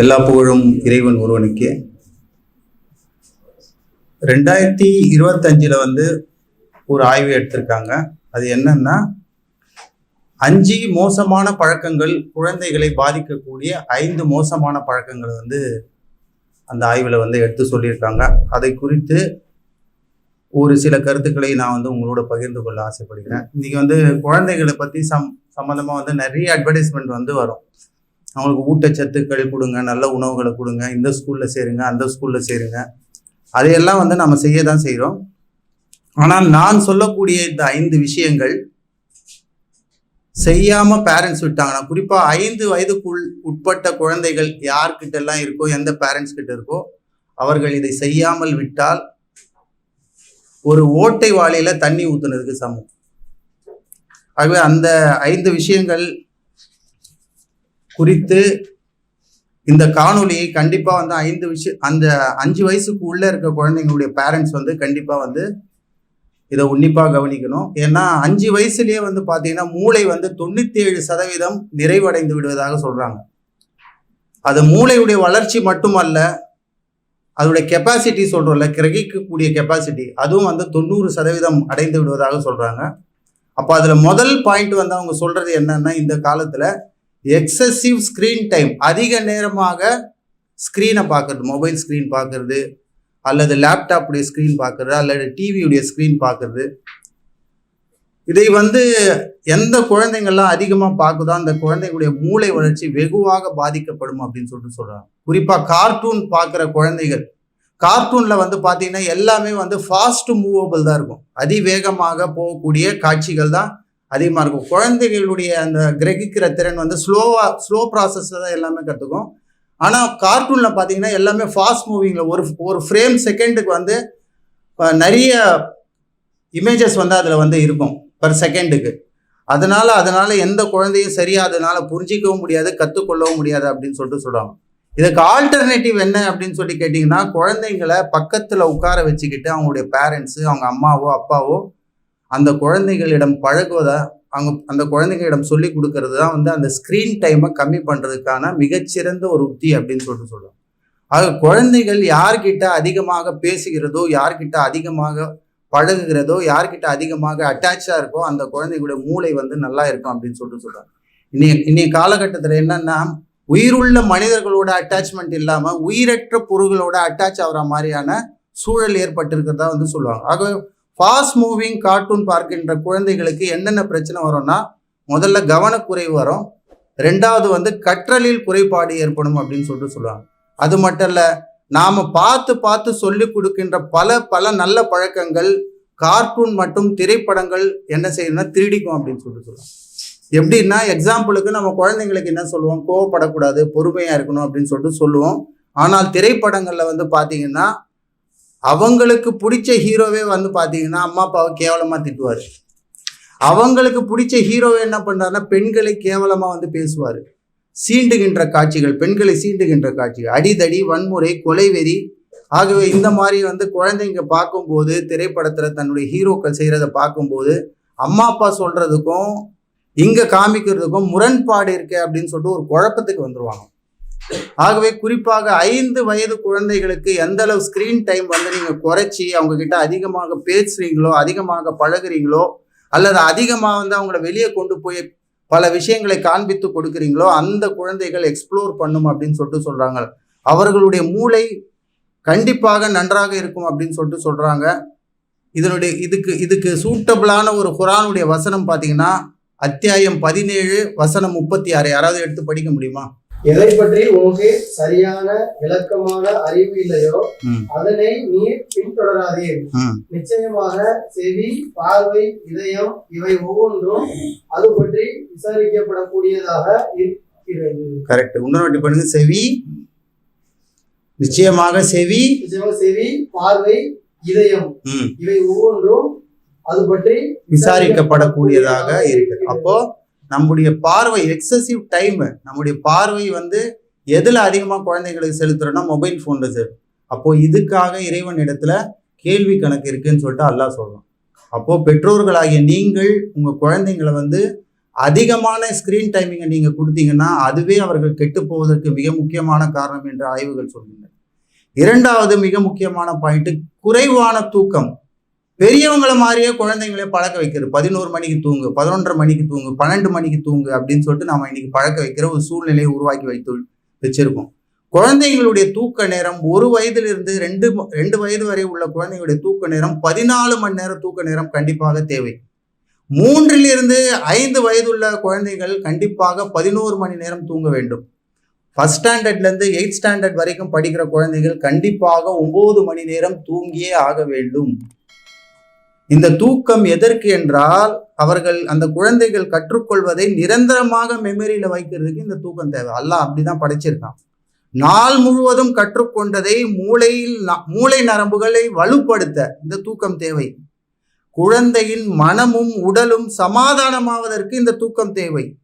எல்லா புகழும் இறைவன் ஒருவனுக்கே. ரெண்டாயிரத்தி இருபத்தஞ்சில் வந்து ஒரு ஆய்வு எடுத்திருக்காங்க. அது என்னன்னா அஞ்சு மோசமான பழக்கங்கள் குழந்தைகளை பாதிக்கக்கூடிய ஐந்து மோசமான பழக்கங்கள் வந்து அந்த ஆய்வில் வந்து எடுத்து சொல்லியிருக்காங்க. அதை குறித்து ஒரு சில கருத்துக்களை நான் வந்து உங்களோட பகிர்ந்து கொள்ள ஆசைப்படுகிறேன். இன்னைக்கு வந்து குழந்தைகளை பற்றி சம் சம்மந்தமாக வந்து நிறைய அட்வர்டைஸ்மெண்ட் வந்து வரும். அவங்களுக்கு ஊட்டச்சத்துக்கள் கொடுங்க நல்ல உணவுகளை கொடுங்க இந்த ஸ்கூலில் சேருங்க அந்த ஸ்கூலில் சேருங்க. அதையெல்லாம் வந்து நம்ம செய்ய தான் செய்கிறோம் ஆனால் நான் சொல்லக்கூடிய இந்த ஐந்து விஷயங்கள் செய்யாமல் பேரண்ட்ஸ் விட்டாங்கன்னா குறிப்பாக ஐந்து வயதுக்குள் உட்பட்ட குழந்தைகள் யார்கிட்டெல்லாம் இருக்கோ எந்த பேரண்ட்ஸ் கிட்ட இருக்கோ அவர்கள் இதை செய்யாமல் விட்டால் ஒரு ஓட்டை வாளியில் தண்ணி ஊற்றுனதுக்கு சமம். ஆகவே அந்த ஐந்து விஷயங்கள் குறித்து இந்த காணொளியை கண்டிப்பாக வந்து ஐந்து விஷயம் அந்த அஞ்சு வயசுக்கு உள்ளே இருக்க குழந்தைங்களுடைய பேரண்ட்ஸ் வந்து கண்டிப்பாக வந்து இதை உன்னிப்பாக கவனிக்கணும். ஏன்னா அஞ்சு வயசுலேயே வந்து பார்த்தீங்கன்னா மூளை வந்து தொண்ணூற்றி ஏழு சதவீதம் நிறைவடைந்து விடுவதாக சொல்கிறாங்க அது மூளையுடைய வளர்ச்சி மட்டுமல்ல அதோடைய கெப்பாசிட்டி சொல்கிறோம்ல கிரகிக்கக்கூடிய கெப்பாசிட்டி அதுவும் வந்து தொண்ணூறு சதவீதம் அடைந்து விடுவதாக சொல்கிறாங்க அப்போ அதில் முதல் பாயிண்ட் வந்து அவங்க சொல்கிறது என்னன்னா இந்த காலத்தில் எக்ஸசிவ் ஸ்க்ரீன் டைம் அதிக நேரமாக ஸ்க்ரீனை பார்க்கறது. மொபைல் ஸ்க்ரீன் பார்க்குறது. அல்லது லேப்டாப்புடைய ஸ்க்ரீன் பார்க்குறது. அல்லது டிவியுடைய ஸ்க்ரீன் பார்க்குறது. இதை வந்து எந்த குழந்தைங்கள்லாம் அதிகமாக பார்க்குதோ அந்த குழந்தைகளுடைய மூளை வளர்ச்சி வெகுவாக பாதிக்கப்படும் அப்படின்னு சொல்லிட்டு சொல்கிறாங்க குறிப்பாக கார்ட்டூன் பார்க்குற குழந்தைகள். கார்ட்டூனில் வந்து பார்த்தீங்கன்னா எல்லாமே வந்து ஃபாஸ்ட் மூவபிள் தான் இருக்கும். அதிவேகமாக போகக்கூடிய காட்சிகள் தான் அதிகமாக இருக்கும். குழந்தைகளுடைய அந்த கிரகிக்கிற திறன் வந்து ஸ்லோவாக ஸ்லோ ப்ராசஸில் தான் எல்லாமே கற்றுக்கும் ஆனால் கார்ட்டூனில் பார்த்தீங்கன்னா எல்லாமே ஃபாஸ்ட் மூவிங்கில் ஒரு ஒரு ஃப்ரேம் செகண்டுக்கு வந்து நிறைய இமேஜஸ் வந்து அதில் வந்து இருக்கும் பர் செகண்டுக்கு அதனால் அதனால் எந்த குழந்தையும் சரியா அதனால் புரிஞ்சிக்கவும் முடியாது கற்றுக்கொள்ளவும் முடியாது அப்படின்னு சொல்லிட்டு சொல்கிறாங்க இதுக்கு ஆல்டர்னேட்டிவ் என்ன அப்படின்னு சொல்லி கேட்டிங்கன்னா குழந்தைங்களை பக்கத்தில் உட்கார வச்சுக்கிட்டு அவங்களுடைய பேரண்ட்ஸு அவங்க அம்மாவோ அப்பாவோ அந்த குழந்தைகளிடம் பழகுவதை அவங்க அந்த குழந்தைகளிடம் சொல்லி கொடுக்கறது தான் வந்து அந்த ஸ்க்ரீன் டைமை கம்மி பண்ணுறதுக்கான மிகச்சிறந்த ஒரு உத்தி அப்படின்னு சொல்லிட்டு சொல்லுவாங்க ஆக குழந்தைகள் யார்கிட்ட அதிகமாக பேசுகிறதோ யார்கிட்ட அதிகமாக பழகுகிறதோ யார்கிட்ட அதிகமாக அட்டாச்சாக இருக்கோ அந்த குழந்தைகளுடைய மூளை வந்து நல்லா இருக்கும் அப்படின்னு சொல்லிட்டு சொல்கிறாங்க இன்னைய இன்னைய காலகட்டத்தில் என்னன்னா உயிருள்ள மனிதர்களோட அட்டாச்மெண்ட் இல்லாமல் உயிரற்ற பொருள்களோட அட்டாச் ஆகிற மாதிரியான சூழல் ஏற்பட்டிருக்கிறதா வந்து சொல்லுவாங்க. ஆகவே ஃபாஸ்ட் மூவிங் கார்ட்டூன் பார்க்கின்ற குழந்தைகளுக்கு என்னென்ன பிரச்சனை வரும்னா முதல்ல கவனக்குறைவு வரும். ரெண்டாவது வந்து கற்றலில் குறைபாடு ஏற்படும் அப்படின்னு சொல்லிட்டு சொல்லுவாங்க. அது மட்டும் இல்ல நாம பார்த்து பார்த்து சொல்லி கொடுக்கின்ற பல பல நல்ல பழக்கங்கள் கார்ட்டூன் மற்றும் திரைப்படங்கள் என்ன செய்யணும்னா திருடிக்கும் அப்படின்னு சொல்லிட்டு சொல்லுவாங்க. எப்படின்னா எக்ஸாம்பிளுக்கு நம்ம குழந்தைங்களுக்கு என்ன சொல்லுவோம்? கோவப்படக்கூடாது பொறுமையா இருக்கணும் அப்படின்னு சொல்லிட்டு சொல்லுவோம். ஆனால் திரைப்படங்கள்ல வந்து பாத்தீங்கன்னா அவங்களுக்கு பிடிச்ச ஹீரோவே வந்து பார்த்தீங்கன்னா அம்மா அப்பாவை கேவலமாக திட்டுவார். அவங்களுக்கு பிடிச்ச ஹீரோவே என்ன பண்ணுறாருன்னா பெண்களை கேவலமாக வந்து பேசுவார். சீண்டுகின்ற காட்சிகள் பெண்களை சீண்டுகின்ற காட்சிகள் அடிதடி வன்முறை கொலைவெறி ஆகவே இந்த மாதிரி வந்து குழந்தைங்க பார்க்கும்போது திரைப்படத்தில் தன்னுடைய ஹீரோக்கள் செய்கிறத பார்க்கும்போது அம்மா அப்பா சொல்கிறதுக்கும் இங்கே காமிக்கிறதுக்கும் முரண்பாடு இருக்கு அப்படின்னு சொல்லிட்டு ஒரு குழப்பத்துக்கு வந்துடுவாங்க ஆகவே குறிப்பாக ஐந்து வயது குழந்தைகளுக்கு எந்த அளவு ஸ்கிரீன் டைம் வந்து நீங்க குறைச்சி அவங்க கிட்ட அதிகமாக பேசுறீங்களோ அதிகமாக பழகுறீங்களோ அல்லது அதிகமாக வந்து அவங்கள வெளியே கொண்டு போய் பல விஷயங்களை காண்பித்து கொடுக்குறீங்களோ அந்த குழந்தைகள் எக்ஸ்ப்ளோர் பண்ணும் அப்படின்னு சொல்லிட்டு சொல்றாங்க. அவர்களுடைய மூளை கண்டிப்பாக நன்றாக இருக்கும் அப்படின்னு சொல்லிட்டு சொல்றாங்க. இதனுடைய இதுக்கு இதுக்கு சூட்டபிளான ஒரு குரானுடைய வசனம் பார்த்தீங்கன்னா அத்தியாயம் பதினேழு வசனம் முப்பத்தி ஆறு. யாராவது எடுத்து படிக்க முடியுமா? எதை பற்றி உனக்கு சரியான விளக்கமான அறிவு இல்லையோ. அதனை நீ பின்தொடராதீர் நிச்சயமாக செவி பார்வை இதயம் இவை ஒவ்வொன்றும் அது பற்றி விசாரிக்கப்படக்கூடியதாக இருக்கிறது. கரெக்ட் இன்னொரு பண்ணுங்க செவி நிச்சயமாக செவி செவி பார்வை இதயம் இவை ஒவ்வொன்றும் அது பற்றி விசாரிக்கப்படக்கூடியதாக இருக்கு அப்போ நம்முடைய பார்வை எக்ஸசிவ் டைம் நம்முடைய பார்வை வந்து எதில் அதிகமாக குழந்தைங்களுக்கு செலுத்துறோம்னா மொபைல் ஃபோனில் சார் அப்போது இதுக்காக இறைவன் இடத்துல கேள்வி கணக்கு இருக்குன்னு சொல்லிட்டு அல்லாஹ் சொல்கிறோம் அப்போது பெற்றோர்களாகிய நீங்கள் உங்கள் குழந்தைங்களை வந்து அதிகமான ஸ்க்ரீன் டைமிங்கை நீங்கள் கொடுத்தீங்கன்னா அதுவே அவர்கள் கெட்டு போவதற்கு மிக முக்கியமான காரணம் என்று ஆய்வுகள் சொல்கின்றன. இரண்டாவது மிக முக்கியமான பாயிண்ட்டு குறைவான தூக்கம். பெரியவங்களை மாதிரியே குழந்தைங்களே பழக்க வைக்கிறது. பதினோரு மணிக்கு தூங்கு பதினொன்றரை மணிக்கு தூங்கு பன்னெண்டு மணிக்கு தூங்கு அப்படின்னு சொல்லிட்டு நாம இன்னைக்கு பழக்க வைக்கிற ஒரு சூழ்நிலையை உருவாக்கி வைத்து வச்சிருக்கோம். குழந்தைங்களுடைய தூக்க நேரம் ஒரு வயதிலிருந்து ரெண்டு ரெண்டு வயது வரை உள்ள குழந்தைங்களுடைய தூக்க நேரம் பதினாலு மணி நேரம் தூக்க நேரம் கண்டிப்பாக தேவை. மூன்றிலிருந்து ஐந்து வயதுள்ள குழந்தைகள் கண்டிப்பாக பதினோரு மணி நேரம் தூங்க வேண்டும். ஃபஸ்ட் ஸ்டாண்டர்ட்லேருந்து எயிட் ஸ்டாண்டர்ட் வரைக்கும் படிக்கிற குழந்தைகள் கண்டிப்பாக ஒம்பது மணி நேரம் தூங்கியே ஆக வேண்டும். இந்த தூக்கம் எதற்கு என்றால் அவர்கள் அந்த குழந்தைகள் கற்றுக்கொள்வதை நிரந்தரமாக மெமரியில வைக்கிறதுக்கு இந்த தூக்கம் தேவை. அல்லாஹ் அப்படிதான் படைச்சிருக்கான். நாள் முழுவதும் கற்றுக்கொண்டதை மூளையில் ந- மூளை நரம்புகளை வலுப்படுத்த இந்த தூக்கம் தேவை. குழந்தையின் மனமும் உடலும் சமாதானமாவதற்கு இந்த தூக்கம் தேவை.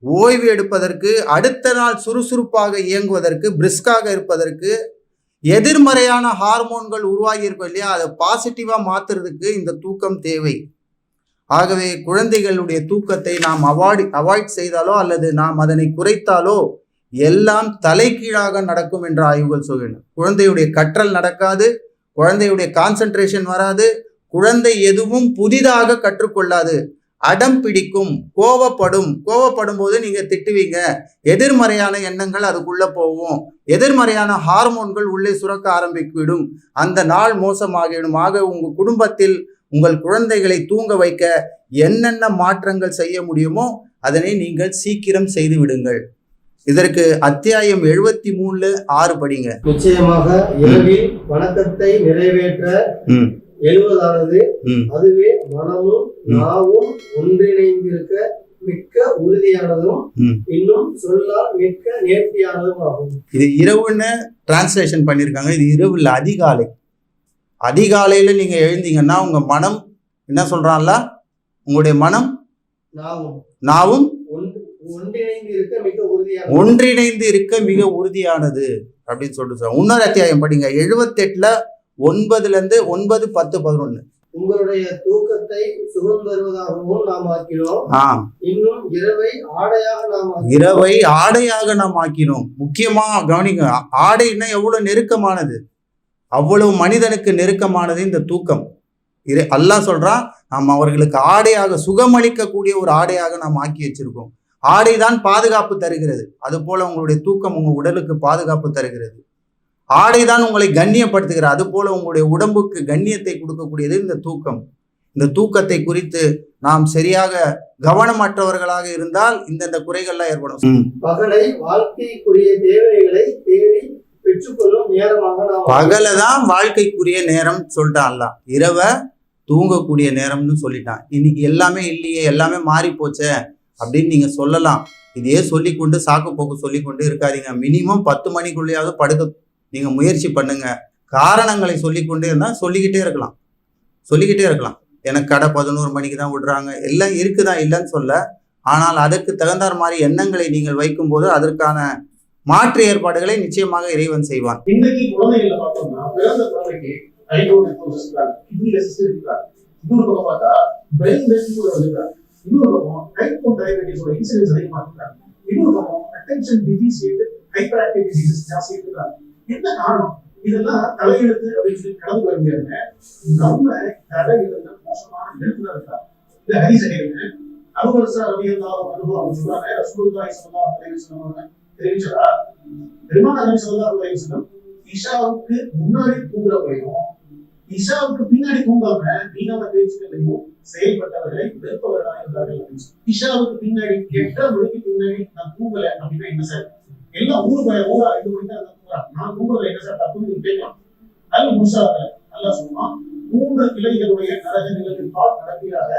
ஓய்வு எடுப்பதற்கு அடுத்த நாள் சுறுசுறுப்பாக இயங்குவதற்கு பிரிஸ்காக இருப்பதற்கு எதிர்மறையான ஹார்மோன்கள் உருவாகி இருக்கும் இல்லையா? அதை பாசிட்டிவாக மாற்றுறதுக்கு இந்த தூக்கம் தேவை. ஆகவே குழந்தைகளுடைய தூக்கத்தை நாம் அவாய்ட் அவாய்ட் செய்தாலோ அல்லது நாம் அதனை குறைத்தாலோ எல்லாம் தலைகீழாக நடக்கும் என்ற ஆய்வுகள் சொல்கின்றன. குழந்தையுடைய கற்றல் நடக்காது குழந்தையுடைய கான்சென்ட்ரேஷன் வராது குழந்தை எதுவும் புதிதாக கற்றுக்கொள்ளாது. அடம் பிடிக்கும் கோவப்படும். கோவப்படும் போது நீங்க திட்டுவீங்க. எதிர்மறையான எண்ணங்கள் அதுக்குள்ள போகும். எதிர்மறையான ஹார்மோன்கள் உள்ளே சுரக்க ஆரம்பித்துவிடும் அந்த நாள் மோசமாகிவிடும். ஆக உங்க குடும்பத்தில் உங்கள் குழந்தைகளை தூங்க வைக்க என்னென்ன மாற்றங்கள் செய்ய முடியுமோ அதனை நீங்கள் சீக்கிரம் செய்து விடுங்கள். இதற்கு அத்தியாயம் எழுபத்தி மூணுல ஆறு படிங்க. நிச்சயமாக இரவில் வணக்கத்தை நிறைவேற்ற எழுவதானது. அதுவே மனமும். நாவும் ஒன்றிணைந்திருக்க மிக்க உறுதியானதும். இன்னும் சொல்லால் மிக்க நேர்த்தியானதும் ஆகும். இது இரவுன்னு டிரான்ஸ்லேஷன் பண்ணியிருக்காங்க இது இரவு இல்ல அதிகாலை. அதிகாலையில நீங்க எழுந்தீங்கன்னா உங்க மனம் என்ன சொல்றான்ல? உங்களுடைய மனம் நாவும். நாவும் ஒன்று- ஒன்றிணைந்து இருக்க மிக உறுதியானது. ஒன்றிணைந்து இருக்க மிக உறுதியானது அப்படின்னு சொல்லிட்டு சொல்றாங்க. இன்னொரு அத்தியாயம் படிங்க. எழுபத்தெட்டுல ஒன்பதுல இருந்து ஒன்பது பத்து பதினொன்னு. உங்களுடைய தூக்கத்தை சுகம் தருவதாகவும் நாம் ஆக்கினோம். இன்னும் இரவை ஆடையாக நாம். இரவை ஆடையாக நாம் ஆக்கினோம். முக்கியமா கவனிங்க ஆடைன்னா எவ்வளவு நெருக்கமானது? அவ்வளவு மனிதனுக்கு நெருக்கமானது இந்த தூக்கம். இறை அல்லாஹ் சொல்றான் நாம் அவர்களுக்கு ஆடையாக சுகமளிக்கக்கூடிய ஒரு ஆடையாக நாம் ஆக்கி வச்சிருக்கோம். ஆடை தான் பாதுகாப்பு தருகிறது. அது போல உங்களுடைய தூக்கம் உங்க உடலுக்கு பாதுகாப்பு தருகிறது. ஆடை தான் உங்களை கண்ணியப்படுத்துகிறது அது போல உங்களுடைய உடம்புக்கு கண்ணியத்தை கொடுக்கக்கூடியது இந்த தூக்கம். இந்த தூக்கத்தை குறித்து நாம் சரியாக கவனமற்றவர்களாக இருந்தால் இந்தந்த குறைகள்லாம் ஏற்படும். பகலை வாழ்க்கைக்குரிய தேவைகளை தேடி பெற்றுக்கொள்ளும் நேரமாக நாம் பகலை தான் வாழ்க்கைக்குரிய நேரம் சொல்லிட்டான்ல இரவை தூங்கக்கூடிய நேரம்னு சொல்லிட்டான். இன்னைக்கு எல்லாமே இல்லையே எல்லாமே மாறி போச்சே அப்படின்னு நீங்க சொல்லலாம். இதையே சொல்லிக்கொண்டு சாக்கு போக்கு சொல்லிக்கொண்டு இருக்காதீங்க. மினிமம் பத்து மணிக்குள்ளேயாவது படுக்க நீங்கள் முயற்சி பண்ணுங்கள் காரணங்களை சொல்லிக்கொண்டே இருந்தால் சொல்லிக்கிட்டே இருக்கலாம். சொல்லிக்கிட்டே இருக்கலாம். எனக்கு கடை பதினோரு மணிக்கு தான் விடுறாங்க. எல்லாம் இருக்குதா இல்லைன்னு சொல்ல. ஆனால் அதற்கு தகுந்தார் மாதிரி எண்ணங்களை நீங்கள் வைக்கும்போது அதற்கான மாற்று ஏற்பாடுகளை நிச்சயமாக இறைவன் செய்வான். இன்னைக்கு குழந்தைகளை பார்த்தோம்னா பிறந்த குழந்தைக்கு இன்னொரு பக்கம் பார்த்தா இன்னொரு பக்கம் attention disease hyper active diseases ஜாஸ்தி இருக்கிறாங்க என்ன காரணம்? இதெல்லாம் தலையெழுத்து அப்படின்னு சொல்லி கடந்து வர முடியாதுங்க. நம்ம தலையெழுத்து மோசமான எழுத்துல இருக்கிறார் இந்த ஹரிச கேளுங்க ரவியல்லாவும் அனுபவம் சொல்றாங்க ரசூலுல்லாஹி ஸல்லல்லாஹு அலைஹி வஸல்லம் தெரிவிச்சதா பெருமாள் அலி ஸல்லல்லாஹு அலைஹி வஸல்லம் இஷாவுக்கு முன்னாடி தூங்குறவரையும் இஷாவுக்கு பின்னாடி தூங்காம வீணான பேச்சுகளையும் செயல்பட்டவர்களை வெறுப்பவர்களாக இருந்தார்கள் அப்படின்னு இஷாவுக்கு பின்னாடி எட்டரை மணிக்கு பின்னாடி நான் தூங்கல அப்படின்னா என்ன சார்? எல்லாம் ஊர் பய ஊரா இது பண்ணிட்டு நான் தூங்குறதுல என்ன சார் தப்புன்னு நீங்க கேட்கலாம். அது முடிச்சாத நல்லா சொல்லுவான். மூன்று கிளைகளுடைய நரக நிலத்திற்கால் நடக்கிறாக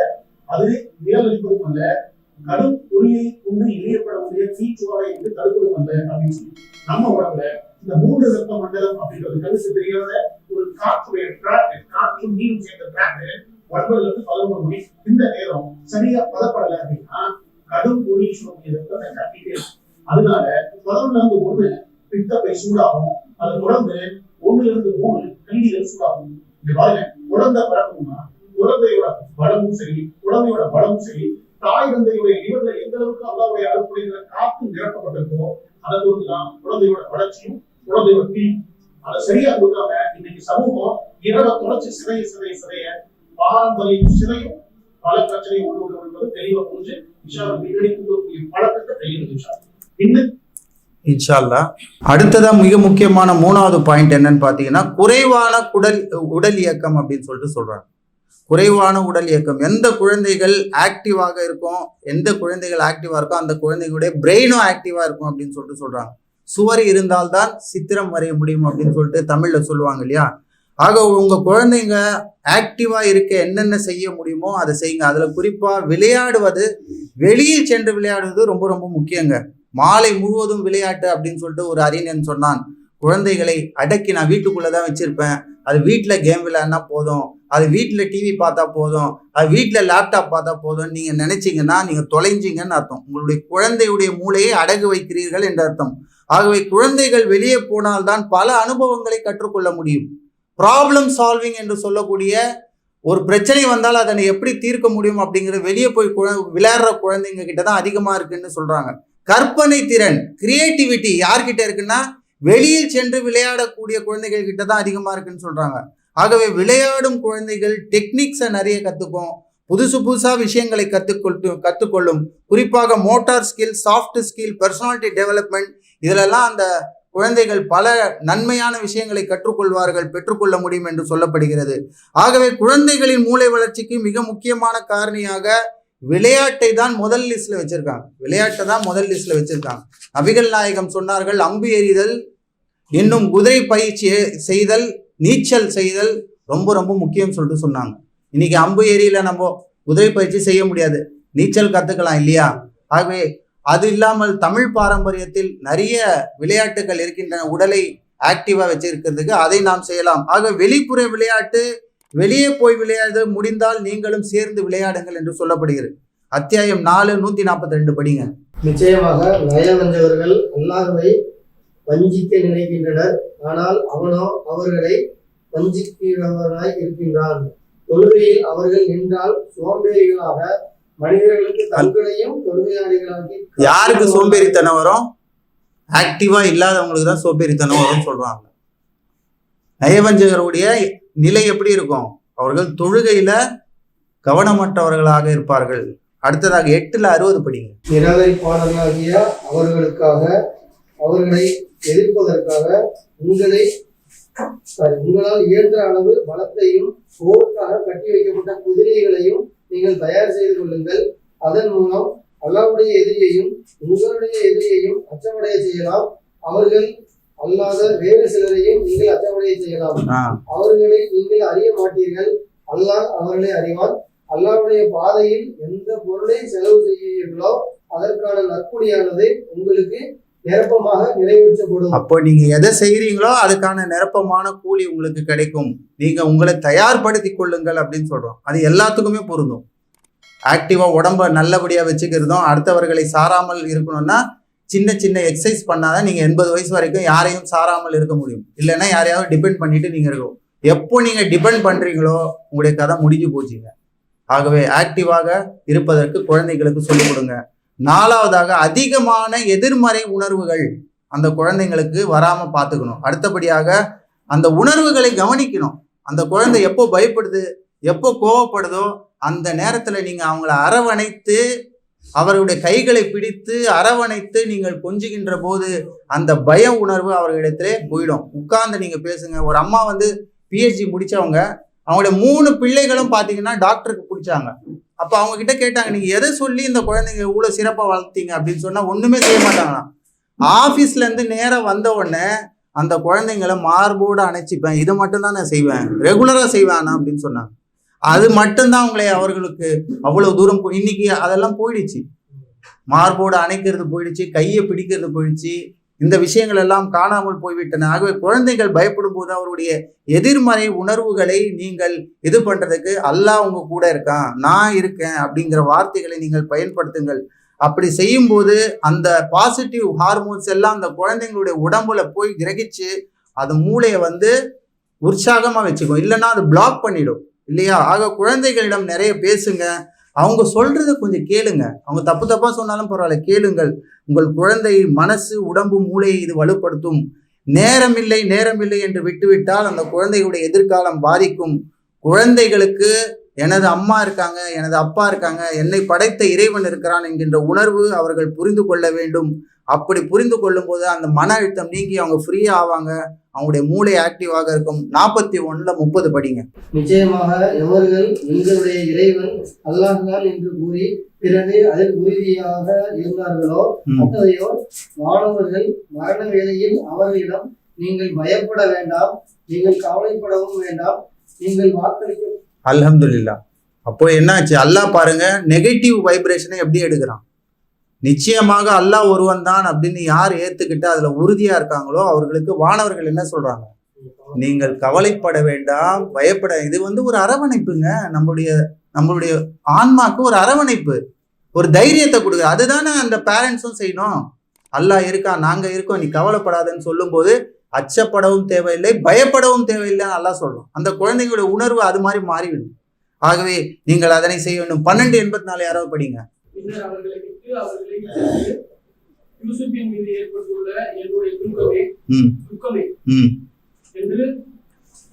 அது நிழலிப்பதும் அல்ல கடும் பொறியை கொண்டு இணையப்படக்கூடிய தீச்சுவாடை என்று தடுப்பதும் அல்ல அப்படின்னு சொல்லி நம்ம உடம்புல இந்த மூன்று வெப்ப மண்டலம் அப்படின்றது கருத்து தெரியாத ஒரு காற்றுடைய ட்ராக் காற்று நீரும் சேர்ந்த ட்ராக் ஒன்பதுல இருந்து பதினொன்று மணி. இந்த நேரம் சரியா பதப்படலை அப்படின்னா கடும் பொறியை சொல்லக்கூடிய வெப்பத்தை கட்டிட்டே இருக்கும் அதனால பதினொன்னுல இருந்து ஒண்ணு பித்தப்பை சூடாகும். அதை தொடர்ந்து ஒண்ணுல இருந்து மூணு கல்லீரல் சூடாகும். இங்க பாருங்க குழந்தை பிறக்கணும்னா குழந்தையோட பலமும் சரி குழந்தையோட பலமும் சரி தாய் தந்தையுடைய லிவர்ல எந்த அளவுக்கு அல்லாவுடைய அறுப்புடைய காத்து நிரப்பப்பட்டிருக்கோ அதை பொறுத்துதான் குழந்தையோட வளர்ச்சியும் குழந்தையோட தீ அதை சரியா கொடுக்காம இன்னைக்கு சமூகம் இரவை தொடர்ச்சி சிதைய சிதைய சிதைய பாரம்பரியம் சிதையும் பல பிரச்சனையும் உண்டு என்பது தெளிவா புரிஞ்சு விஷால பழக்கத்தை கையில் விஷால் இன்ஷால்லா அடுத்ததாக அடுத்ததா மிக முக்கியமான மூணாவது பாயிண்ட் என்னன்னு பார்த்தீங்கன்னா குறைவான குடல் உடல் இயக்கம் அப்படின்னு சொல்லிட்டு சொல்றாங்க. குறைவான உடல் இயக்கம். எந்த குழந்தைகள் ஆக்டிவாக இருக்கும்? எந்த குழந்தைகள் ஆக்டிவாக இருக்கோ அந்த குழந்தைகளுடைய பிரெயினும் ஆக்டிவாக இருக்கும் அப்படின்னு சொல்லிட்டு சொல்கிறாங்க சுவர் இருந்தால்தான் சித்திரம் வரைய முடியும் அப்படின்னு சொல்லிட்டு தமிழில் சொல்லுவாங்க இல்லையா? ஆக உங்கள் குழந்தைங்க ஆக்டிவாக இருக்க என்னென்ன செய்ய முடியுமோ அதை செய்யுங்க. அதில் குறிப்பாக விளையாடுவது வெளியில் சென்று விளையாடுவது ரொம்ப ரொம்ப முக்கியங்க. மாலை முழுவதும் விளையாட்டு அப்படின்னு சொல்லிட்டு ஒரு அறிஞன் சொன்னான். குழந்தைகளை அடக்கி நான் வீட்டுக்குள்ளே தான் வச்சுருப்பேன். அது வீட்டில் கேம் விளையாடினா போதும். அது வீட்டில் டிவி பார்த்தா போதும். அது வீட்டில் லேப்டாப் பார்த்தா போதும். நீங்கள் நினச்சிங்கன்னா நீங்கள் தொலைஞ்சிங்கன்னு அர்த்தம். உங்களுடைய குழந்தையுடைய மூளையை அடகு வைக்கிறீர்கள் என்ற அர்த்தம். ஆகவே குழந்தைகள் வெளியே போனால்தான் பல அனுபவங்களை கற்றுக்கொள்ள முடியும். ப்ராப்ளம் சால்விங் என்று சொல்லக்கூடிய ஒரு பிரச்சனை வந்தால் அதனை எப்படி தீர்க்க முடியும் அப்படிங்கிறது வெளியே போய் குழ விளையாடுற குழந்தைங்க கிட்ட தான் அதிகமாக இருக்குன்னு சொல்கிறாங்க கற்பனை திறன் கிரியேட்டிவிட்டி யார்கிட்ட இருக்குன்னா வெளியில் சென்று விளையாடக்கூடிய குழந்தைகள் கிட்ட தான் அதிகமாக இருக்குன்னு சொல்கிறாங்க ஆகவே விளையாடும் குழந்தைகள் டெக்னிக்ஸை நிறைய கற்றுக்கும் புதுசு புதுசாக விஷயங்களை கற்றுக்கொண்டு கற்றுக்கொள்ளும் குறிப்பாக motor skill soft skill personality development இதிலெல்லாம் அந்த குழந்தைகள் பல நன்மையான விஷயங்களை கற்றுக்கொள்வார்கள் பெற்றுக்கொள்ள முடியும் என்று சொல்லப்படுகிறது. ஆகவே குழந்தைகளின் மூளை வளர்ச்சிக்கு மிக முக்கியமான காரணியாக விளையாட்டை தான் முதல் லிஸ்ட்ல வச்சிருக்காங்க. விளையாட்டை தான் முதல் லிஸ்ட்ல வச்சிருக்காங்க. நபிகள் நாயகம் சொன்னார்கள் அம்பு எறிதல் இன்னும் குதிரை பயிற்சி செய்தல் நீச்சல் செய்தல் ரொம்ப ரொம்ப முக்கியம் சொல்லிட்டு சொன்னாங்க. இன்னைக்கு அம்பு ஏரியில நம்ம குதிரை பயிற்சி செய்ய முடியாது. நீச்சல் கத்துக்கலாம் இல்லையா? ஆகவே அது இல்லாமல் தமிழ் பாரம்பரியத்தில் நிறைய விளையாட்டுகள் இருக்கின்றன. உடலை ஆக்டிவா வச்சிருக்கிறதுக்கு அதை நாம் செய்யலாம். ஆக வெளிப்புற விளையாட்டு வெளியே போய் விளையாடு முடிந்தால் நீங்களும் சேர்ந்து விளையாடுங்கள் என்று சொல்லப்படுகிறது. அத்தியாயம் நாலு நூத்தி நாற்பத்தி ரெண்டு படிங்க. நிச்சயமாக நயவஞ்சவர்கள் அல்லாஹ்வை வஞ்சிக்க நினைக்கின்றனர். ஆனால் அவனோ அவர்களை வஞ்சிக்கிறவனாய் இருக்கின்றான். தொழுகையில் அவர்கள் நின்றால் சோம்பேறிகளாக மனிதர்களுக்கு தங்களையும் தொழுகையாளிகளாக்கி யாருக்கு சோம்பேறித்தனம் வரும்? ஆக்டிவா இல்லாதவங்களுக்கு தான் சோம்பேறித்தனம் வரும்னு சொல்றாங்க. நயவஞ்சகருடைய நிலை எப்படி இருக்கும்? அவர்கள் தொழுகையில கவனமற்றவர்களாக இருப்பார்கள். அடுத்ததாக எட்டுல அறுபது படிங்க. நிராகரிப்பாளர்களாகிய அவர்களுக்காக அவர்களை எதிர்ப்பதற்காக உங்களை உங்களால் இயன்ற அளவு பலத்தையும் போருக்காக கட்டி வைக்கப்பட்ட குதிரைகளையும் நீங்கள் தயார் செய்து கொள்ளுங்கள். அதன் மூலம் அல்லாவுடைய எதிரியையும் உங்களுடைய எதிரியையும் அச்சமடைய செய்யலாம். அவர்கள் அல்லாத வேறு சிலரையும் நீங்கள் அச்சமடைய செய்யலாம். அவர்களை நீங்கள் அறிய மாட்டீர்கள். அல்லாஹ் அவர்களை அறிவான். அல்லாஹ்வுடைய பாதையில் எந்த பொருளை செலவு செய்கிறீர்களோ அதற்கான நற்கூலியானது உங்களுக்கு நிரப்பமாக நிறைவேற்றப்படும். அப்போ நீங்க எதை செய்றீங்களோ அதுக்கான நிரப்பமான கூலி உங்களுக்கு கிடைக்கும். நீங்க உங்களை தயார்படுத்தி கொள்ளுங்கள் அப்படின்னு சொல்றோம். அது எல்லாத்துக்குமே பொருந்தும். ஆக்டிவா உடம்ப நல்லபடியா வச்சுக்கிறதும் அடுத்தவர்களை சாராமல் இருக்கணும்னா சின்ன சின்ன எக்ஸசைஸ் பண்ணாதான் நீங்கள் எண்பது வயசு வரைக்கும் யாரையும் சாராமல் இருக்க முடியும். இல்லைன்னா யாரையாவது டிபெண்ட் பண்ணிட்டு நீங்கள் இருக்கும் எப்போ நீங்கள் டிபெண்ட் பண்ணுறீங்களோ உங்களுடைய கதை முடிஞ்சு போச்சுங்க. ஆகவே ஆக்டிவாக இருப்பதற்கு குழந்தைகளுக்கு சொல்லிக் கொடுங்க. நாலாவதாக அதிகமான எதிர்மறை உணர்வுகள் அந்த குழந்தைங்களுக்கு வராமல் பார்த்துக்கணும். அடுத்தபடியாக அந்த உணர்வுகளை கவனிக்கணும். அந்த குழந்தை எப்போ பயப்படுது எப்போ கோவப்படுதோ அந்த நேரத்தில் நீங்கள் அவங்கள அரவணைத்து அவர்களுடைய கைகளை பிடித்து அரவணைத்து நீங்கள் கொஞ்சுகின்ற போது அந்த பய உணர்வு அவர்களிடத்திலே போயிடும். உட்கார்ந்து நீங்க பேசுங்க. ஒரு அம்மா வந்து பிஹெச்டி முடிச்சவங்க அவங்களுடைய மூணு பிள்ளைகளும் பாத்தீங்கன்னா டாக்டருக்கு பிடிச்சாங்க. அப்ப அவங்க கிட்ட கேட்டாங்க நீங்க எதை சொல்லி இந்த குழந்தைங்க இவ்வளவு சிறப்பா வளர்த்தீங்க? அப்படின்னு சொன்னா ஒண்ணுமே செய்ய மாட்டாங்களாம். ஆபீஸ்ல இருந்து நேரம் வந்த உடனே அந்த குழந்தைங்களை மார்போடு அணைச்சிப்பேன். இதை மட்டும் தான் நான் செய்வேன். ரெகுலரா செய்வேன் அப்படின்னு சொன்னாங்க. அது மட்டும்தான் அவங்களை அவர்களுக்கு அவ்வளவு தூரம் போ- இன்னைக்கு அதெல்லாம் போயிடுச்சு. மார்போடு அணைக்கிறது போயிடுச்சு கையை பிடிக்கிறது போயிடுச்சு. இந்த விஷயங்கள் எல்லாம் காணாமல் போய்விட்டன. ஆகவே குழந்தைகள் பயப்படும் போது அவருடைய எதிர்மறை உணர்வுகளை நீங்கள் இது பண்றதுக்கு அல்லாஹ் உங்க கூட இருக்கான் நான் இருக்கேன் அப்படிங்கிற வார்த்தைகளை நீங்கள் பயன்படுத்துங்கள். அப்படி செய்யும்போது அந்த பாசிட்டிவ் ஹார்மோன்ஸ் எல்லாம் அந்த குழந்தைங்களுடைய உடம்புல போய் கிரகிச்சு அது மூளையை வந்து உற்சாகமா வச்சுக்கும். இல்லைன்னா அது பிளாக் பண்ணிடும். இல்லையா? ஆக குழந்தைகளிடம் நிறைய பேசுங்க. அவங்க சொல்றத கொஞ்சம் கேளுங்க. அவங்க தப்பு தப்பா சொன்னாலும் பரவாயில்ல கேளுங்கள். உங்கள் குழந்தை மனசு உடம்பு மூளையை இது வலுப்படுத்தும். நேரமில்லை நேரமில்லை என்று விட்டுவிட்டால் அந்த குழந்தைகளுடைய எதிர்காலம் பாதிக்கும். குழந்தைகளுக்கு எனது அம்மா இருக்காங்க எனது அப்பா இருக்காங்க என்னை படைத்த இறைவன் இருக்கிறான் என்கின்ற உணர்வு அவர்கள் புரிந்து கொள்ள வேண்டும். அப்படி புரிந்து கொள்ளும் போது அந்த மன அழுத்தம் நீங்கி அவங்க ஃப்ரீ ஆவாங்க. அவங்களுடைய மூளை ஆக்டிவாக இருக்கும். நாற்பத்தி ஒண்ணுல முப்பது படிங்க. நிச்சயமாக எவர்கள் எங்களுடைய இறைவன் அல்லாஹ்தான் என்று கூறி பிறகு அதில் உறுதியாக இருந்தார்களோ? ம். அத்தகையோர் மாணவர்கள் மரண வேளையில் அவர்களிடம் நீங்கள் பயப்பட வேண்டாம் நீங்கள் கவலைப்படவும் வேண்டாம் நீங்கள் வாக்களிக்க அல்ஹம்துலில்லா அப்போ என்னாச்சு? அல்லாஹ் பாருங்க நெகட்டிவ் வைப்ரேஷனை எப்படி எடுக்கிறான்? நிச்சயமாக அல்லாஹ் ஒருவன் தான் அப்படின்னு யார் ஏத்துக்கிட்டு அதுல உறுதியா இருக்காங்களோ அவர்களுக்கு வானவர்கள் என்ன சொல்றாங்க? நீங்கள் கவலைப்பட வேண்டாம் பயப்பட இது வந்து ஒரு அரவணைப்புங்க. நம்மளுடைய நம்மளுடைய ஆன்மாக்கு ஒரு அரவணைப்பு. ஒரு தைரியத்தை கொடுக்குது. அதுதானே அந்த பேரண்ட்ஸும் செய்யணும். அல்லாஹ் இருக்கா நாங்க இருக்கோம் நீ கவலைப்படாதன்னு சொல்லும்போது அச்சப்படவும் தேவையில்லை பயப்படவும் தேவையில்லைன்னு நல்லா சொல்லும் அந்த குழந்தைங்களுடைய உணர்வு அது மாதிரி மாறிவிடும். ஆகவே நீங்கள் அதனை செய்ய வேண்டும். பன்னெண்டு எண்பத்தி நாலு யாராவது படிங்க. அவர்களை யூசுப்பின் மீது ஏற்பட்டுள்ள என்னுடைய துக்கமே துக்கமே ம். என்று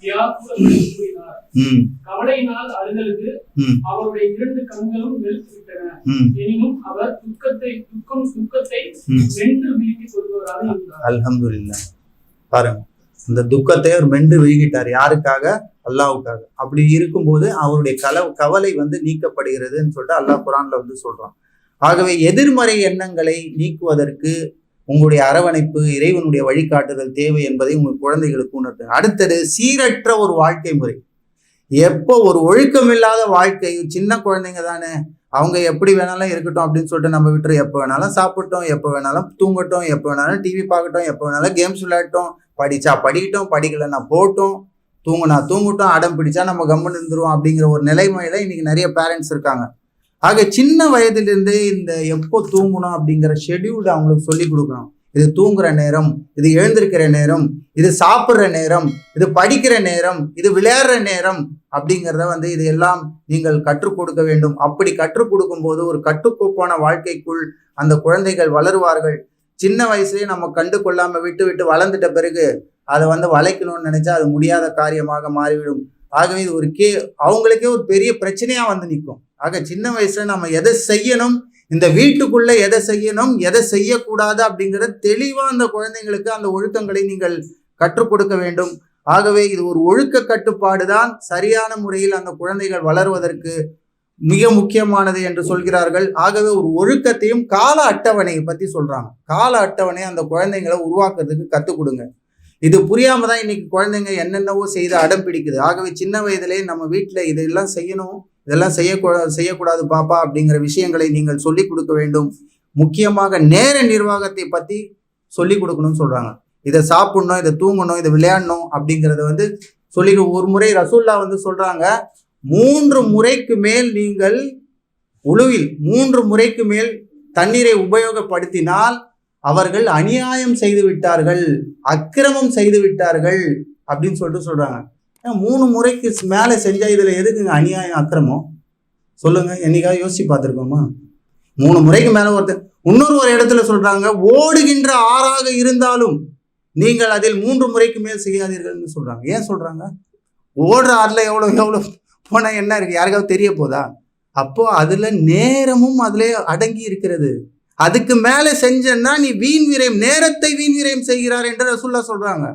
யாக்கூப் அவர்களுக்கு கூறினார். ம். கவலையினால் அழுதழுது ம். அவருடைய இரண்டு கண்களும் வெளுத்து விட்டன ம். எனினும் அவர் துக்கத்தை துக்கம் துக்கத்தை ம். வென்று விழுங்கிக் கொள்பவராக இருந்தார். அல்ஹம்துலில்லாஹ். பாருங்க. இந்த துக்கத்தை அவர் மென்று விழுகிட்டார் யாருக்காக? அல்லாவுக்காக அப்படி இருக்கும்போது அவருடைய கல கவலை வந்து நீக்கப்படுகிறதுன்னு சொல்லிட்டு அல்லாஹ் குரான்ல வந்து சொல்றான். ஆகவே எதிர்மறை எண்ணங்களை நீக்குவதற்கு உங்களுடைய அரவணைப்பு இறைவனுடைய வழிகாட்டுதல் தேவை என்பதை உங்கள் குழந்தைகளுக்கு உணர்த்து அடுத்தது சீரற்ற ஒரு வாழ்க்கை முறை. எப்போ ஒரு ஒழுக்கமில்லாத வாழ்க்கை சின்ன குழந்தைங்க தானே அவங்க எப்படி வேணாலும் இருக்கட்டும் அப்படின்னு சொல்லிட்டு நம்ம விட்டுரு எப்போ வேணாலும் சாப்பிட்டோம் எப்போ வேணாலும் தூங்கட்டும் எப்போ வேணாலும் டிவி பார்க்கட்டும் எப்போ வேணாலும் கேம்ஸ் விளையாட்டும் படித்தா படிக்கட்டும் படிக்கலைன்னா போட்டும் தூங்குனா தூங்கட்டும் அடம் பிடிச்சா நம்ம கம்முன்னு இருந்துருவோம் அப்படிங்கிற ஒரு நிலைமையில இன்னைக்கு நிறைய பேரண்ட்ஸ் இருக்காங்க. ஆக சின்ன வயதிலிருந்து இந்த எப்போ தூங்கணும் அப்படிங்கிற ஷெட்யூல்டு அவங்களுக்கு சொல்லி கொடுக்கணும். இது தூங்குற நேரம் இது எழுந்திருக்கிற நேரம் இது சாப்பிட்ற நேரம் இது படிக்கிற நேரம் இது விளையாடுற நேரம் அப்படிங்கிறத வந்து இது எல்லாம் நீங்கள் கற்றுக் கொடுக்க வேண்டும். அப்படி கற்றுக் கொடுக்கும் போது ஒரு கட்டுக்கோப்பான வாழ்க்கைக்குள் அந்த குழந்தைகள் வளருவார்கள். சின்ன வயசுலேயே நம்ம கண்டு கொள்ளாம விட்டு விட்டு வளர்ந்துட்ட பிறகு அதை வந்து வளைக்கணும்னு நினைச்சா அது முடியாத காரியமாக மாறிவிடும். ஆகவே இது ஒரு கே அவங்களுக்கே ஒரு பெரிய பிரச்சனையா வந்து நிற்கும். ஆக சின்ன வயசுல நம்ம எதை செய்யணும்? இந்த வீட்டுக்குள்ள எதை செய்யணும்? எதை செய்யக்கூடாது அப்படிங்கிற தெளிவா அந்த குழந்தைங்களுக்கு அந்த ஒழுக்கங்களை நீங்கள் கற்றுக் கொடுக்க வேண்டும். ஆகவே இது ஒரு ஒழுக்க கட்டுப்பாடு தான் சரியான முறையில் அந்த குழந்தைகள் வளருவதற்கு மிக முக்கியமானது என்று சொல்கிறார்கள். ஆகவே ஒரு ஒழுக்கத்தையும் கால அட்டவணையை பத்தி சொல்றாங்க. கால அட்டவணை அந்த குழந்தைங்களை உருவாக்குறதுக்கு கற்றுக் கொடுங்க. இது புரியாம தான் இன்னைக்கு குழந்தைங்க என்னென்னவோ செய்து அடம் பிடிக்குது. ஆகவே சின்ன வயதிலே நம்ம வீட்டில் இதெல்லாம் செய்யணும். இதெல்லாம் செய்யக்கூடாது செய்யக்கூடாது பாப்பா அப்படிங்கிற விஷயங்களை நீங்கள் சொல்லிக் கொடுக்க வேண்டும். முக்கியமாக நேர நிர்வாகத்தை பற்றி சொல்லிக் கொடுக்கணும்னு சொல்கிறாங்க இதை சாப்பிடணும் இதை தூங்கணும் இதை விளையாடணும் அப்படிங்கிறத வந்து சொல்லி ஒரு முறை ரசூல்லா வந்து சொல்கிறாங்க மூன்று முறைக்கு மேல் நீங்கள் உழுவில் மூன்று முறைக்கு மேல் தண்ணீரை உபயோகப்படுத்தினால் அவர்கள் அநியாயம் செய்து விட்டார்கள் அக்கிரமம் செய்து விட்டார்கள் அப்படின்னு சொல்லிட்டு சொல்கிறாங்க மூணு முறைக்கு மேலே செஞ்சால் இதில் எதுக்குங்க அநியாயம் அக்கிரமம்? சொல்லுங்கள் என்னைக்காவது யோசிச்சு பார்த்துருக்கோமா? மூணு முறைக்கு மேலே ஒருத்தர் இன்னொரு ஒரு இடத்துல சொல்கிறாங்க ஓடுகின்ற ஆறாக இருந்தாலும் நீங்கள் அதில் மூன்று முறைக்கு மேல் செய்யாதீர்கள்னு சொல்கிறாங்க ஏன் சொல்கிறாங்க ஓடுற ஆறில் எவ்வளோ எவ்வளோ போனால் என்ன இருக்குது யாருக்காவது தெரிய போதா? அப்போது அதில் நேரமும் அதில் அடங்கி இருக்கிறது. அதுக்கு மேலே செஞ்சன்னா நீ வீண் விரயம் நேரத்தை வீண் விரயம் செய்கிறார் என்று ரசுல்லா சொல்கிறாங்க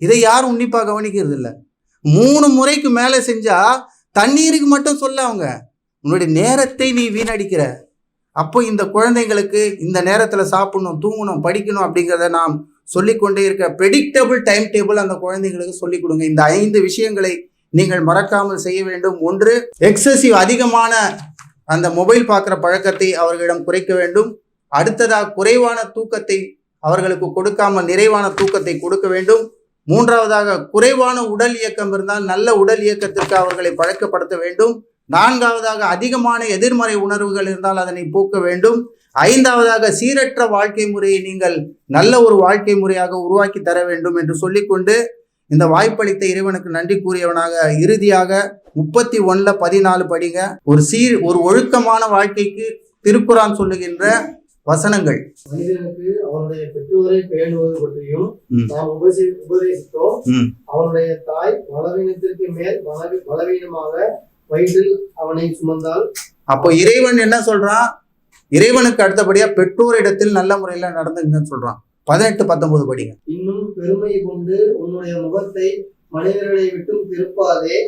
இதை யாரும் உன்னிப்பாக கவனிக்கிறது இல்லை மூணு முறைக்கு மேலே செஞ்சால் தண்ணீருக்கு மட்டும் சொல்ல அவங்க. உன்னுடைய நேரத்தை நீ வீணடிக்கிற. அப்போ இந்த குழந்தைங்களுக்கு இந்த நேரத்தில் சாப்பிடணும் தூங்கணும் படிக்கணும் அப்படிங்கிறத நாம் சொல்லிக்கொண்டே இருக்க ப்ரெடிக்டபிள் டைம் டேபிள் அந்த குழந்தைங்களுக்கு சொல்லிக் கொடுங்க. இந்த ஐந்து விஷயங்களை நீங்கள் மறக்காமல் செய்ய வேண்டும். ஒன்று எக்ஸசிவ் அதிகமான அந்த மொபைல் பார்க்குற பழக்கத்தை அவர்களிடம் குறைக்க வேண்டும். அடுத்ததாக குறைவான தூக்கத்தை அவர்களுக்கு கொடுக்காமல் நிறைவான தூக்கத்தை கொடுக்க வேண்டும். மூன்றாவதாக குறைவான உடல் இயக்கம் இருந்தால் நல்ல உடல் இயக்கத்திற்கு அவர்களை பழக்கப்படுத்த வேண்டும். நான்காவதாக அதிகமான எதிர்மறை உணர்வுகள் இருந்தால் அதனை போக்க வேண்டும். ஐந்தாவதாக சீரற்ற வாழ்க்கை முறையை நீங்கள் நல்ல ஒரு வாழ்க்கை முறையாக உருவாக்கி தர வேண்டும் என்று சொல்லிக்கொண்டு இந்த வாய்ப்பளித்த இறைவனுக்கு நன்றி கூறியவனாக இறுதியாக முப்பத்தி ஒன்றில் பதினாலு படிங்க. ஒரு சீர் ஒரு ஒழுக்கமான வாழ்க்கைக்கு திருக்குறான் சொல்லுகின்ற வசனங்கள். மனிதனுக்கு அவனுடைய பெற்றோரை பேணுவது பற்றியும். நாம் உபசி உபதேசித்தோம். அவனுடைய தாய் பலவீனத்திற்கு மேல் பலவி பலவீனமாக வயிற்றில் அவனை சுமந்தால் அப்போ இறைவன் என்ன சொல்றான்? இறைவனுக்கு அடுத்தபடியா பெற்றோரிடத்தில் நல்ல முறையில நடந்துங்கன்னு சொல்றான். பதினெட்டு பத்தொன்பது படிங்க. இன்னும் பெருமை கொண்டு உன்னுடைய முகத்தை மனிதர்களை விட்டும் திருப்பாதே.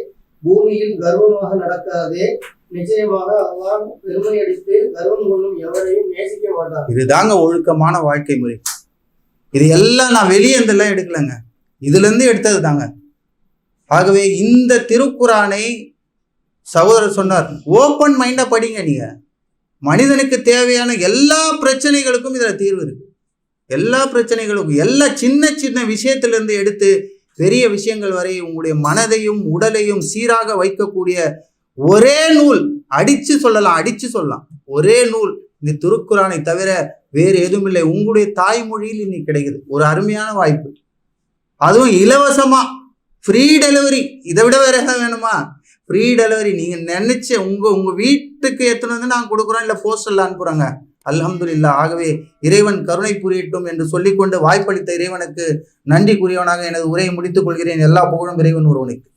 பூமியில் கர்வமாக நடக்காதே. நிச்சயமாக அல்லாஹ் பெருமை அடித்து கர்வம் கொள்ளும் எவரையும் நேசிக்க மாட்டார். இதுதாங்க ஒழுக்கமான வாழ்க்கை முறை. இது எல்லாம் நான் வெளியே இருந்தெல்லாம் எடுக்கலைங்க. இதுல இருந்து எடுத்தது தாங்க. ஆகவே இந்த திருக்குறானை சகோதரர் சொன்னார் ஓப்பன் மைண்டா படிங்க நீங்க. மனிதனுக்கு தேவையான எல்லா பிரச்சனைகளுக்கும் இதுல தீர்வு இருக்கு. எல்லா பிரச்சனைகளுக்கும் எல்லா சின்ன சின்ன விஷயத்திலிருந்து எடுத்து பெரிய விஷயங்கள் வரை உங்களுடைய மனதையும் உடலையும் சீராக வைக்கக்கூடிய ஒரே நூல் அடிச்சு சொல்லலாம் அடிச்சு சொல்லலாம். ஒரே நூல் இந்த திருக்குறானை தவிர வேறு எதுவும் இல்லை உங்களுடைய தாய்மொழியில் இன்னைக்கு கிடைக்குது. ஒரு அருமையான வாய்ப்பு. அதுவும் இலவசமா. ஃப்ரீ டெலிவரி இதை விட வேற எதாவது வேணுமா? ஃப்ரீ டெலிவரி நீங்க நினைச்ச உங்க உங்க வீட்டுக்கு எத்தனை வந்து நாங்கள் கொடுக்குறோம் இல்லை போஸ்டல்ல அனுப்புறாங்க? அல்ஹம்துலில்லாஹ். ஆகவே இறைவன் கருணை புரியட்டும் என்று சொல்லிக்கொண்டு வாய்ப்பளித்த இறைவனுக்கு நன்றி கூறியவனாக எனது உரையை முடித்துக் கொள்கிறேன். எல்லா புகழும் இறைவன் ஒருவனுக்கு.